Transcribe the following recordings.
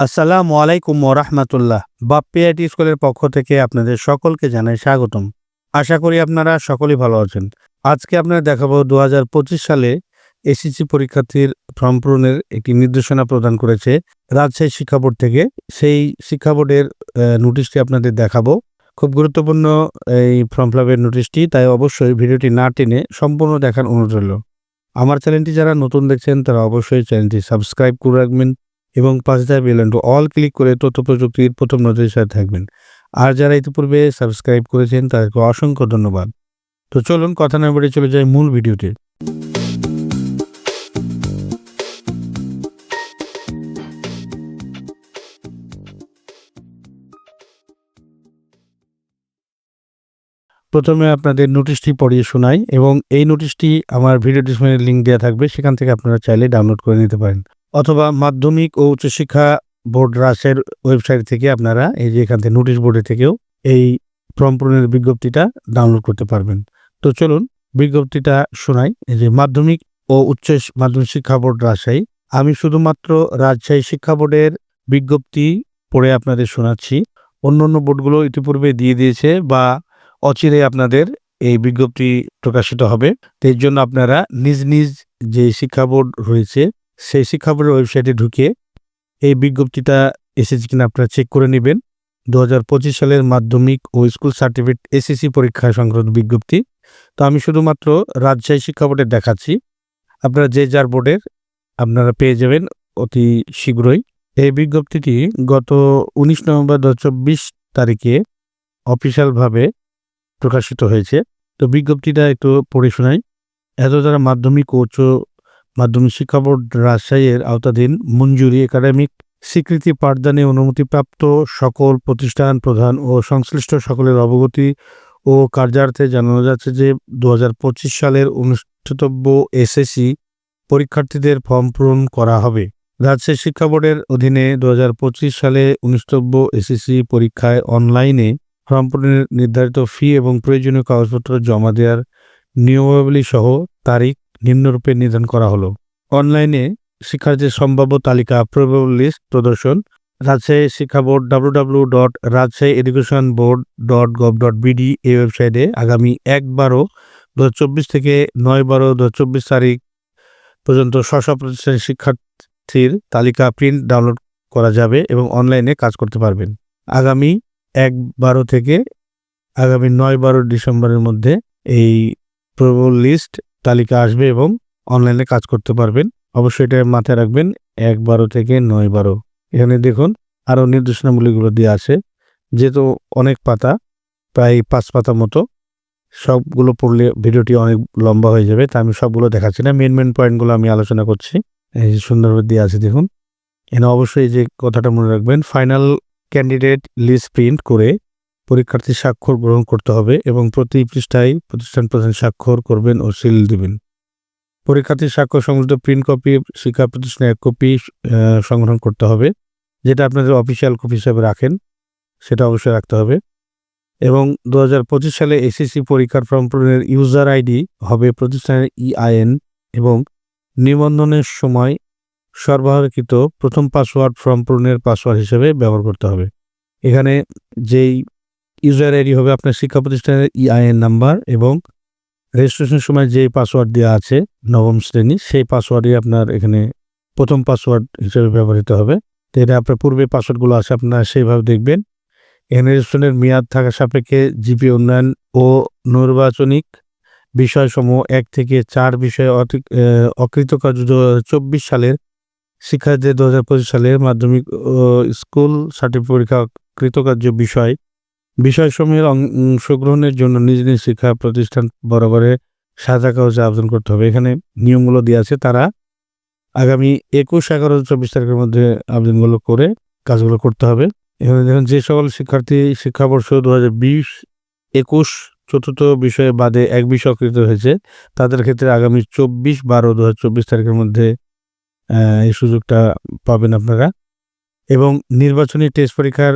আসসালামু আলাইকুম ওরহমতুল্লাহ। বাপ্পিআইটি স্কুলের পক্ষ থেকে আপনাদের সকলকে জানাই স্বাগতম। আশা করি আপনারা সকলেই ভালো আছেন। আজকে আপনারা দেখাবো দু হাজার পঁচিশ সালে এসএসসি পরীক্ষার্থীর ফর্ম পূরণের একটি নির্দেশনা প্রদান করেছে রাজশাহী শিক্ষা বোর্ড থেকে। সেই শিক্ষা বোর্ডের নোটিশটি আপনাদের দেখাবো। খুব গুরুত্বপূর্ণ এই ফর্ম ফিলাপের নোটিশটি, তাই অবশ্যই ভিডিওটি না টেনে সম্পূর্ণ দেখার অনুরোধ রইল। আমার চ্যানেলটি যারা নতুন দেখছেন, তারা অবশ্যই চ্যানেলটি সাবস্ক্রাইব করে রাখবেন। এবং পাশে থাকা বেল টু অল ক্লিক করে তথ্য প্রযুক্তির প্রথম নজরের সাথে থাকবেন। আর যারা ইতিপূর্বে সাবস্ক্রাইব করেছেন, তাদেরকে অসংখ্য ধন্যবাদ। তো চলুন কথা না বেড়ে চলে যাই মূল ভিডিওতে। প্রথমে আপনাদের নোটিশটি পড়িয়ে শোনাই এবং এই নোটিশটি আমার ভিডিও ডিসপ্লের লিঙ্ক দেওয়া থাকবে, সেখান থেকে আপনারা চাইলে ডাউনলোড করে নিতে পারেন। অথবা মাধ্যমিক ও উচ্চশিক্ষা বোর্ড রাসের ওয়েবসাইট থেকে আপনারা এই যে এখান থেকে নোটিশ বোর্ডে থেকেও এই ফর্ম পূরণের বিজ্ঞপ্তিটা ডাউনলোড করতে পারবেন। তো চলুন বিজ্ঞপ্তিটা শোনাই। যে মাধ্যমিক ও উচ্চ মাধ্যমিক শিক্ষা বোর্ড রাজশাহী। আমি শুধুমাত্র রাজশাহী শিক্ষা বোর্ডের বিজ্ঞপ্তি পড়ে আপনাদের শোনাচ্ছি। অন্য অন্য বোর্ডগুলো ইতিপূর্বে দিয়ে দিয়েছে বা অচিরে আপনাদের এই বিজ্ঞপ্তি প্রকাশিত হবে। এর জন্য আপনারা নিজ নিজ যে শিক্ষা বোর্ড রয়েছে সেই শিক্ষা বোর্ডের ওয়েবসাইটে ঢুকে এই বিজ্ঞপ্তিটা এসেছে কিনা আপনারা চেক করে নেবেন। দু হাজার পঁচিশ সালের মাধ্যমিক ও স্কুল সার্টিফিকেট এসএসসি পরীক্ষা সংক্রান্ত বিজ্ঞপ্তি। তো আমি শুধুমাত্র রাজশাহী শিক্ষা বোর্ডের দেখাচ্ছি। আপনারা যে যার বোর্ডের আপনারা পেয়ে যাবেন অতি শীঘ্রই। এই বিজ্ঞপ্তিটি গত উনিশ নভেম্বর দু তারিখে অফিসিয়ালভাবে প্রকাশিত হয়েছে। তো বিজ্ঞপ্তিটা একটু পড়ে শোনাই। এত দ্বারা মাধ্যমিক উচ্চ মাধ্যমিক শিক্ষা বোর্ড রাজশাহীর আওতাধীন মঞ্জুরি একাডেমিক স্বীকৃতি পাঠদানে অনুমতিপ্রাপ্ত সকল প্রতিষ্ঠান প্রধান ও সংশ্লিষ্ট সকলের অবগতি ও কার্যার্থে জানানো যাচ্ছে যে দু হাজার পঁচিশ সালের অনুষ্ঠিতব্য এসএসসি পরীক্ষার্থীদের ফর্ম পূরণ করা হবে। রাজশাহী শিক্ষা বোর্ডের অধীনে দু হাজার পঁচিশ সালে অনুষ্ঠিতব্য এসএসসি পরীক্ষায় অনলাইনে ফর্ম পূরণের নির্ধারিত ফি এবং প্রয়োজনীয় কাগজপত্র জমা দেওয়ার নিয়মাবলী সহ তারিখ নিম্নরূপে নির্ধারণ করা হলো। অনলাইনে শিক্ষার্থীর সম্ভাব্য তালিকা প্রবেবল লিস্ট প্রদর্শন, রাজশাহী শিক্ষা board W dot Rajshahi education board dot gov dot BD এই ওয়েবসাইটে আগামী এক বারো দু চব্বিশ থেকে নয় বারো দু চব্বিশ তারিখ পর্যন্ত স্ব প্রতিষ্ঠানের শিক্ষার্থীর তালিকা প্রিন্ট ডাউনলোড করা যাবে এবং অনলাইনে কাজ করতে পারবেন। আগামী এক বারো থেকে আগামী নয় বারো ডিসেম্বরের মধ্যে এই প্রবল লিস্ট তালিকা আসবে এবং অনলাইনে কাজ করতে পারবেন। অবশ্যই এটা মাথায় রাখবেন এক বারো থেকে নয় বারো এখানে দেখুন আরও নির্দেশনামূলকগুলো দেওয়া আছে। যেহেতু অনেক পাতা, প্রায় পাঁচ পাতা মতো, সবগুলো পড়লে ভিডিওটি অনেক লম্বা হয়ে যাবে, তা আমি সবগুলো দেখাচ্ছি না। মেন মেন পয়েন্টগুলো আমি আলোচনা করছি। এই সুন্দরভাবে দেওয়া আছে, দেখুন। এখানে অবশ্যই যে কথাটা মনে রাখবেন ফাইনাল ক্যান্ডিডেট লিস্ট প্রিন্ট করে পরীক্ষার্থীর স্বাক্ষর গ্রহণ করতে হবে এবং প্রতি পৃষ্ঠায় প্রতিষ্ঠান প্রধান স্বাক্ষর করবেন ও সিল দিবেন। পরীক্ষার্থীর স্বাক্ষর সংযুক্ত প্রিন্ট কপি, শিক্ষা প্রতিষ্ঠানে এক কপি সংগ্রহণ করতে হবে, যেটা আপনাদের অফিসিয়াল কপি হিসাবে রাখেন, সেটা অবশ্যই রাখতে হবে। এবং দু হাজার পঁচিশ সালে এসএসসি পরীক্ষার ফর্ম পূরণের ইউজার আইডি হবে প্রতিষ্ঠানের ইআইএন এবং নিবন্ধনের সময় সরবরাহকৃত প্রথম পাসওয়ার্ড ফর্ম পূরণের পাসওয়ার্ড হিসেবে ব্যবহার করতে হবে। এখানে যেই ইউজার আইডি হবে আপনার শিক্ষা প্রতিষ্ঠানের ইআইএন নাম্বার এবং রেজিস্ট্রেশনের সময় যে পাসওয়ার্ড দেওয়া আছে নবম শ্রেণি, সেই পাসওয়ার্ডই আপনার এখানে প্রথম পাসওয়ার্ড হিসেবে ব্যবহৃত হবে। তো এটা আপনার পূর্বে পাসওয়ার্ডগুলো আছে, আপনারা সেইভাবে দেখবেন। এখানে রেজিস্ট্রেশনের মেয়াদ থাকা সাপেক্ষে জিপি উন্নয়ন ও নির্বাচনিক বিষয়সমূহ এক থেকে চার বিষয়ে অকৃতকার্য। চব্বিশ সালের শিক্ষার্থীদের দু হাজার পঁচিশ সালের মাধ্যমিক স্কুল সার্টিফিকেট পরীক্ষা কৃতকার্য বিষয় বিষয়সমূহের অংশগ্রহণের জন্য নিজ নিজ শিক্ষা প্রতিষ্ঠান বরাবরে সাদা কাগজে আবেদন করতে হবে। এখানে নিয়মগুলো দিয়ে আছে। তারা আগামী একুশ, এগারো, চব্বিশ তারিখের মধ্যে আবেদনগুলো করে কাজগুলো করতে হবে। এখানে দেখুন, যে সকল শিক্ষার্থী শিক্ষাবর্ষ দু হাজার বিশ একুশ চতুর্থ বিষয়ে বাদে এক বিষয় অকৃত হয়েছে, তাদের ক্ষেত্রে আগামী চব্বিশ, বারো দু হাজার চব্বিশ তারিখের মধ্যে এই সুযোগটা পাবেন আপনারা। এবং নির্বাচনী টেস্ট পরীক্ষার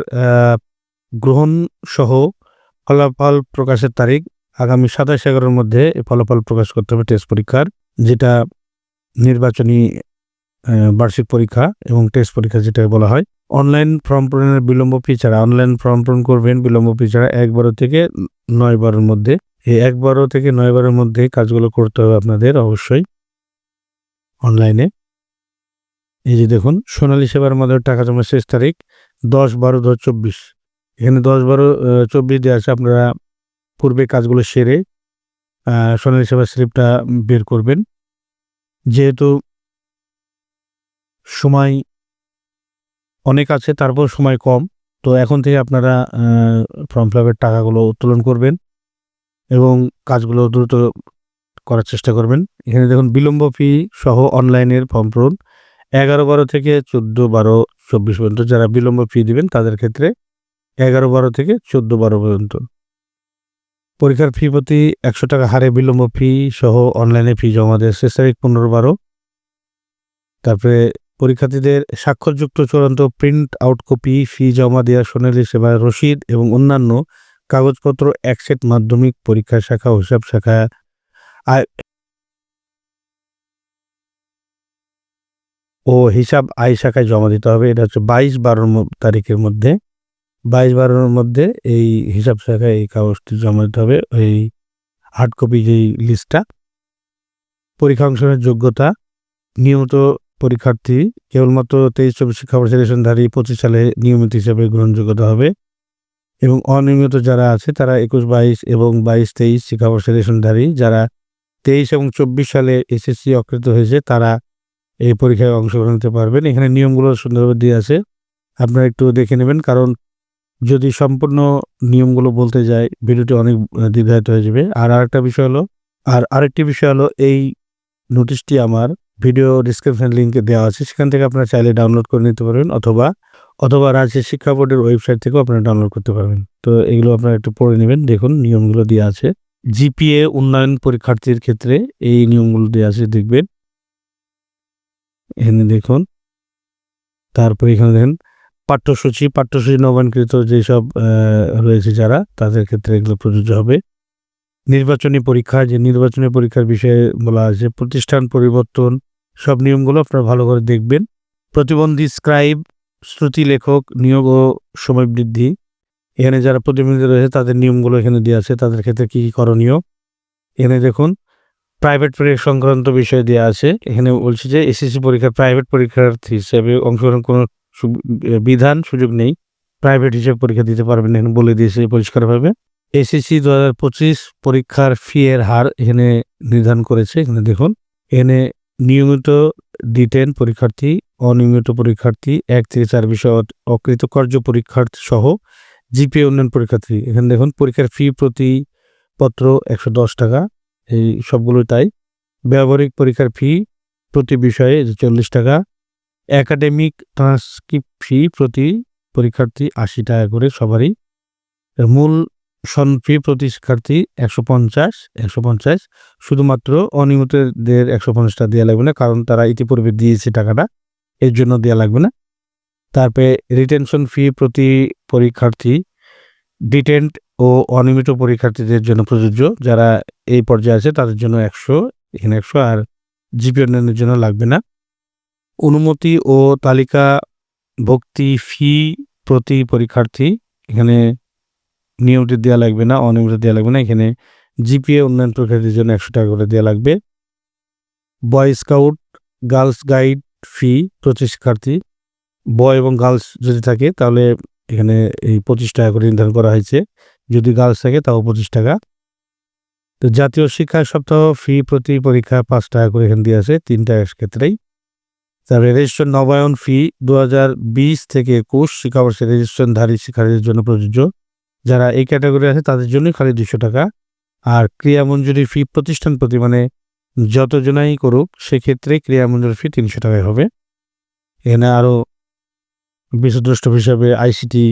গ্রহণ সহ ফলাফল প্রকাশের তারিখ আগামী সাতাশ এগারোর মধ্যে ফলাফল প্রকাশ করতে হবে টেস্ট পরীক্ষার, যেটা নির্বাচনী বার্ষিক পরীক্ষা এবং টেস্ট পরীক্ষা যেটা বলা হয়। অনলাইন ফর্ম পূরণের বিলম্ব ফি ছাড়া অনলাইন ফর্ম পূরণ করবেন, বিলম্ব ফি ছাড়া এক বারো থেকে নয় বারের মধ্যে। এই এক বারো থেকে নয় বারের মধ্যে কাজগুলো করতে হবে আপনাদের অবশ্যই অনলাইনে। এই যে দেখুন, সোনালী সেবার মাধ্যমে টাকা জমার শেষ তারিখ দশ বারো দু চব্বিশ। এখানে দশ বারো চব্বিশ দেওয়া আছে আপনারা পূর্বে কাজগুলো সেরে সোনালী সেবার স্লিপটা বের করবেন। যেহেতু সময় অনেক আছে, তারপর সময় কম, তো এখন থেকে আপনারা ফর্ম ফিল আপের টাকাগুলো উত্তোলন করবেন এবং কাজগুলো দ্রুত করার চেষ্টা করবেন। এখানে দেখুন বিলম্ব ফি সহ অনলাইনের ফর্ম পূরণ। এগারো বারো থেকে চোদ্দ বারো চব্বিশ পর্যন্ত যারা বিলম্ব ফি দিবেন, তাদের ক্ষেত্রে এগারো বারো থেকে চোদ্দ বারো পর্যন্ত। পরীক্ষার ফি প্রতি একশো টাকা হারে বিলম্ব ফি সহ অনলাইনে ফি জমা দেয় শেষ তারিখ পনেরো বারো। তারপরে পরীক্ষার্থীদের স্বাক্ষরযুক্ত চূড়ান্ত প্রিন্ট আউট কপি ফি জমা দেওয়া সোনালী সেবা রসিদ এবং অন্যান্য কাগজপত্র এক সেট মাধ্যমিক পরীক্ষা শাখা হিসাব শাখা। আয় ও হিসাব আয় শাখায় জমা দিতে হবে, এটা হচ্ছে বাইশ বারো তারিখের মধ্যে। বাইশ বারোর মধ্যে এই হিসাব শাখায় এই কাগজটি জমা দিতে হবে। এই হার্ড কপি যেই লিস্টটা পরীক্ষা অংশগ্রহণের যোগ্যতা, নিয়মিত পরীক্ষার্থী, কেবলমাত্র তেইশ চব্বিশ শিক্ষাবর্ষ রেশনধারী পঁচিশ সালে নিয়মিত হিসাবে গ্রহণযোগ্যতা হবে এবং অনিয়মিত যারা আছে তারা একুশ, বাইশ এবং বাইশ, তেইশ শিক্ষাবর্ষের রেশনধারী, যারা তেইশ এবং চব্বিশ সালে এসএসসি অকৃত হয়েছে তারা এই পরীক্ষায় অংশগ্রহণ নিতে পারবেন। এখানে নিয়মগুলো সুন্দরভাবে দিয়ে আছে। আপনারা একটু দেখে নেবেন কারণ যদি সম্পূর্ণ নিয়মগুলো বলতে যাই, ভিডিওটি অনেক দীর্ঘায়িত হয়ে যাবে। আর আরেকটা বিষয় হলো, আর আরেকটি বিষয় হলো, এই নোটিশটি আমার ভিডিও ডিসক্রিপশন লিঙ্কে দেওয়া আছে। সেখান থেকে আপনারা চাইলে ডাউনলোড করে নিতে পারবেন অথবা অথবা রাজ্যের শিক্ষা বোর্ডের ওয়েবসাইট থেকেও আপনারা ডাউনলোড করতে পারবেন। তো এগুলো আপনারা একটু পড়ে নেবেন। দেখুন, নিয়মগুলো দেওয়া আছে। জিপিএ উন্নয়ন পরীক্ষার্থীর ক্ষেত্রে এই নিয়মগুলো দেওয়া আছে, দেখবেন। এখানে দেখুন, তারপরে এখানে দেখেন পাঠ্যসূচি পাঠ্যসূচি নবায়নকৃত যেসব রয়েছে যারা, তাদের ক্ষেত্রে এগুলো প্রযোজ্য হবে। নির্বাচনী পরীক্ষা, যে নির্বাচনী পরীক্ষার বিষয়ে বলা আছে, প্রতিষ্ঠান পরিবর্তন, সব নিয়মগুলো আপনারা ভালো করে দেখবেন। প্রতিবন্ধী স্ক্রাইব শ্রুতি লেখক, নিয়োগ ও সময় বৃদ্ধি। এখানে যারা প্রতিবন্ধী রয়েছে, তাদের নিয়মগুলো এখানে দেওয়া আছে, তাদের ক্ষেত্রে কী কী করণীয়? এখানে দেখুন প্রাইভেট পরীক্ষা সংক্রান্ত বিষয় দেওয়া আছে। এখানে বলছে যে, এসএসসি পরীক্ষার প্রাইভেট পরীক্ষার্থী হিসেবে অংশগ্রহণ কোনো বিধান, সুযোগ নেই। প্রাইভেট হিসেবে পরীক্ষা দিতে পারবেন, এখানে বলে দিয়েছে পরিষ্কারভাবে। এসএসসি দু হাজার পঁচিশ পরীক্ষার ফি এর হার এখানে নির্ধারণ করেছে, এখানে দেখুন। এখানে নিয়মিত ডিটেন পরীক্ষার্থী, অনিয়মিত পরীক্ষার্থী, এক থেকে চার বিষয় অকৃতকার্য পরীক্ষার্থী সহ জিপিএ উন্নয়ন পরীক্ষার্থী। এখানে দেখুন, পরীক্ষার ফি প্রতি পত্র একশো দশ টাকা, এই সবগুলো তাই। ব্যবহারিক পরীক্ষার ফি প্রতি বিষয়ে চল্লিশ টাকা একাডেমিক ট্রান্সক্রিপ্ট ফি প্রতি পরীক্ষার্থী আশি টাকা করে সবারই। মূল সন ফি প্রতি শিক্ষার্থী একশো পঞ্চাশ একশো পঞ্চাশ। শুধুমাত্র অনিয়মিতদের একশো পঞ্চাশ টাকা দেওয়া লাগবে না, কারণ তারা ইতিপূর্বে দিয়েছে টাকাটা, এর জন্য দেওয়া লাগবে না। তারপরে রিটেনশন ফি প্রতি পরীক্ষার্থী, ডিটেন্ট ও অনিয়মিত পরীক্ষার্থীদের জন্য প্রযোজ্য। যারা এই পর্যায়ে আছে, তাদের জন্য একশো, এখানে একশো, আর জিপি উন্নয়নের জন্য লাগবে না। অনুমতি ও তালিকা ভক্তি ফি প্রতি পরীক্ষার্থী, এখানে নিয়মিত দেওয়া লাগবে না অনিয়মিত দেওয়া লাগবে না, এখানে জিপিএ উন্নয়ন পরীক্ষার্থীর জন্য একশো টাকা করে দেওয়া লাগবে। Boy scout, girls guide fee প্রতি শিক্ষার্থী, বয় এবং গার্লস যদি থাকে, তাহলে এখানে এই পঁচিশ টাকা করে নির্ধারণ করা হয়েছে। যদি গার্লস থাকে, তাও পঁচিশ টাকা। তো জাতীয় শিক্ষা সপ্তাহ ফি প্রতি পরীক্ষা পাঁচ টাকা করে এখানে দিয়ে আছে তিনটা ক্ষেত্রেই। তারপরে রেজিস্ট্রেশন নবায়ন ফি দু হাজার বিশ থেকে একুশ শিক্ষাবর্ষে রেজিস্ট্রেশনধারী শিক্ষার্থীদের জন্য প্রযোজ্য। যারা এই ক্যাটাগরি আছে, তাদের জন্যই খালি দুশো টাকা। আর ক্রিয়া মঞ্জুরি ফি প্রতিষ্ঠান প্রতি মানে যতজনাই করুক, সেক্ষেত্রে ক্রিয়া মঞ্জুরি ফি তিনশো টাকায় হবে। এখানে আরও বিশ্বদ্রষ্ট হিসাবে আইসিটি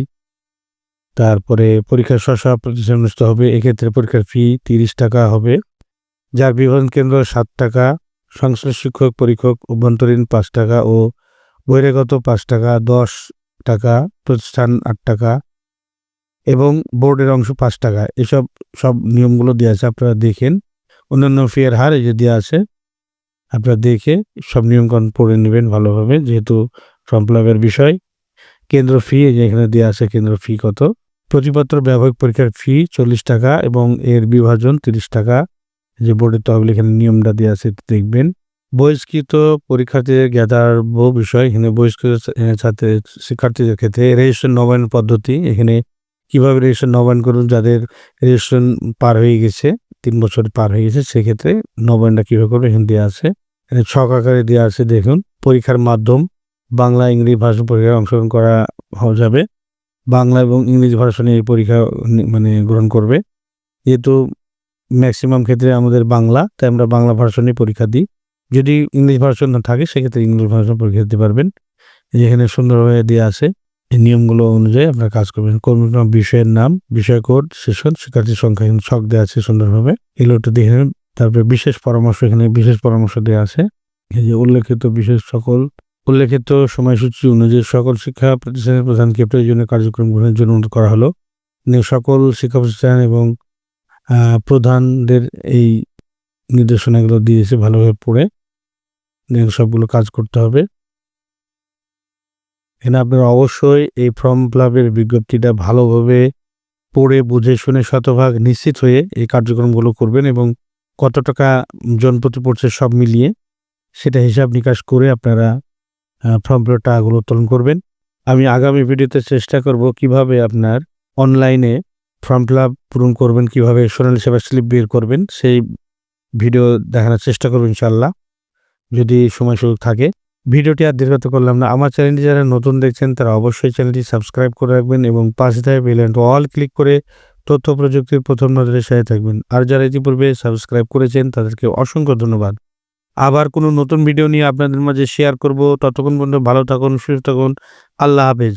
তারপরে পরীক্ষার স্ব প্রতিষ্ঠান অনুষ্ঠিত হবে, এক্ষেত্রে পরীক্ষার ফি তিরিশ টাকা হবে। যার বিবরণ কেন্দ্র সাত টাকা। সংশ্লিষ্ট শিক্ষক, পরীক্ষক, অভ্যন্তরীণ পাঁচ টাকা ও বহিরাগত পাঁচ টাকা, দশ টাকা, প্রতিষ্ঠান আট টাকা এবং বোর্ডের অংশ পাঁচ টাকা। এসব সব নিয়মগুলো দেওয়া আছে, আপনারা দেখেন। অন্যান্য ফিয়ের হার এই যে দেওয়া আছে, আপনারা দেখে সব নিয়মকানুন পড়ে নেবেন ভালোভাবে, যেহেতু ফর্ম ফিল আপের বিষয়। কেন্দ্র ফি এই যে এখানে দেওয়া আছে, কেন্দ্র ফি কত? প্রতিপত্র ব্যবহারিক পরীক্ষার ফি চল্লিশ টাকা এবং এর বিভাজন তিরিশ টাকা। যে বোর্ডের তহবিল এখানে নিয়মটা দেওয়া আছে দেখবেন। বহিষ্কৃত পরীক্ষার্থীদের বহু বিষয়, এখানে বহিষ্কৃত ছাত্র শিক্ষার্থীদের ক্ষেত্রে রেজিস্ট্রেশন নবায়ন পদ্ধতি, এখানে কীভাবে রেজিস্ট্রেশন নবায়ন করুন, যাদের রেজিস্ট্রেশন পার হয়ে গেছে, তিন বছর পার হয়ে গেছে, সেক্ষেত্রে নবায়নটা কীভাবে করবে এখানে দেওয়া আছে। এখানে ছক আকারে দেওয়া আছে, দেখুন, পরীক্ষার মাধ্যম, বাংলা, ইংরেজি ভাষা পরীক্ষায় অংশগ্রহণ করা যাবে। বাংলা এবং ইংরেজি ভাষা নিয়ে এই পরীক্ষা মানে গ্রহণ করবে। যেহেতু ম্যাক্সিমাম ক্ষেত্রে আমাদের বাংলা, তাই আমরা বাংলা নিয়ে পরীক্ষা দিই। যদি ইংলিশ ভার্সন না থাকে, সেক্ষেত্রে ইংলিশ ভার্সন পরীক্ষা দিতে পারবেন। এই যে এখানে সুন্দরভাবে দেওয়া আছে, এই নিয়মগুলো অনুযায়ী আপনারা কাজ করবেন। কোন বিষয়ের নাম, বিষয় কোড, সেশন, শিক্ষার্থীর সংখ্যা এখানে ছক দেওয়া আছে সুন্দরভাবে। এগুলো একটু দেখে তারপরে বিশেষ পরামর্শ, এখানে বিশেষ পরামর্শ দেওয়া আছে। এই যে উল্লেখিত বিশেষ সকল, উল্লেখিত সময়সূচি অনুযায়ী সকল শিক্ষা প্রতিষ্ঠানের প্রধানকে প্রয়োজনীয় কার্যক্রম গ্রহণের জন্য অনুরোধ করা হলো। সকল শিক্ষা প্রতিষ্ঠান এবং প্রধানদের এই নির্দেশনাগুলো দিয়েছে ভালোভাবে পড়ে সবগুলো কাজ করতে হবে। এখানে আপনারা অবশ্যই এই ফর্ম ফিল বিজ্ঞপ্তিটা ভালোভাবে পড়ে, বুঝে, শুনে শতভাগ নিশ্চিত হয়ে এই কার্যক্রমগুলো করবেন এবং কত টাকা জনপ্রতি পড়ছে সব মিলিয়ে সেটা হিসাব নিকাশ করে আপনারা ফর্ম ফিল টাকাগুলো উত্তোলন করবেন। আমি আগামী ভিডিওতে চেষ্টা করব কীভাবে আপনার অনলাইনে ফর্ম ফিল পূরণ করবেন কীভাবে, সোনালী সেবা স্লিপ বের করবেন, সেই ভিডিও দেখানোর চেষ্টা করব ইনশাল্লাহ যদি সময় সুযোগ থাকে। ভিডিওটি আর দীর্ঘত করলাম না। আমার চ্যানেলটি যারা নতুন দেখছেন, তারা অবশ্যই চ্যানেলটি সাবস্ক্রাইব করে রাখবেন এবং পাশে থাকে বেল অল ক্লিক করে তথ্য প্রযুক্তির প্রথম নজরে সাথে থাকবেন। আর যারা ইতিপূর্বে সাবস্ক্রাইব করেছেন, তাদেরকে অসংখ্য ধন্যবাদ। আবার কোনো নতুন ভিডিও নিয়ে আপনাদের মাঝে শেয়ার করব। ততক্ষণ পর্যন্ত ভালো থাকুন, সুস্থ থাকুন। আল্লাহ হাফেজ।